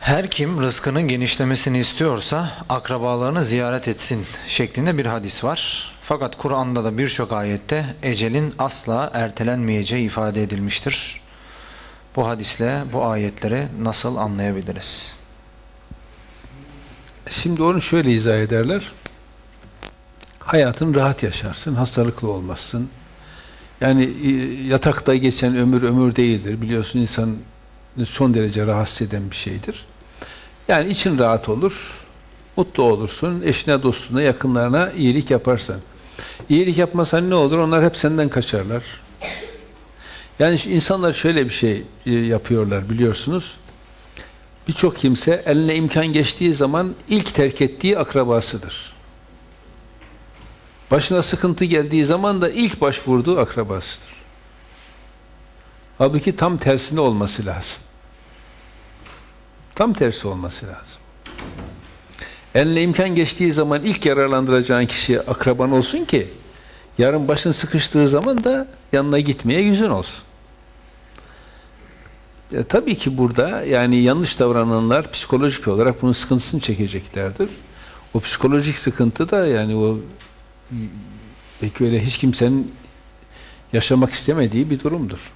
Her kim rızkının genişlemesini istiyorsa akrabalarını ziyaret etsin şeklinde bir hadis var. Fakat Kur'an'da da birçok ayette ecelin asla ertelenmeyeceği ifade edilmiştir. Bu hadisle bu ayetleri nasıl anlayabiliriz? Şimdi onu şöyle izah ederler. Hayatın rahat yaşarsın, hastalıklı olmazsın. Yani e, yatakta geçen ömür ömür değildir. Biliyorsun insan son derece rahatsız eden bir şeydir. Yani için rahat olur, mutlu olursun, eşine, dostuna, yakınlarına iyilik yaparsan. İyilik yapmasan ne olur? Onlar hep senden kaçarlar. Yani insanlar şöyle bir şey e, yapıyorlar biliyorsunuz. Birçok kimse eline imkan geçtiği zaman ilk terk ettiği akrabasıdır. Başına sıkıntı geldiği zaman da ilk başvurduğu akrabasıdır. Halbuki tam tersine olması lazım. Tam tersi olması lazım. Eline imkan geçtiği zaman ilk yararlandıracağın kişi akraban olsun ki yarın başın sıkıştığı zaman da yanına gitmeye yüzün olsun. Ya, tabii ki burada yani yanlış davrananlar psikolojik olarak bunun sıkıntısını çekeceklerdir. O psikolojik sıkıntı da yani o belki öyle hiç kimsenin yaşamak istemediği bir durumdur.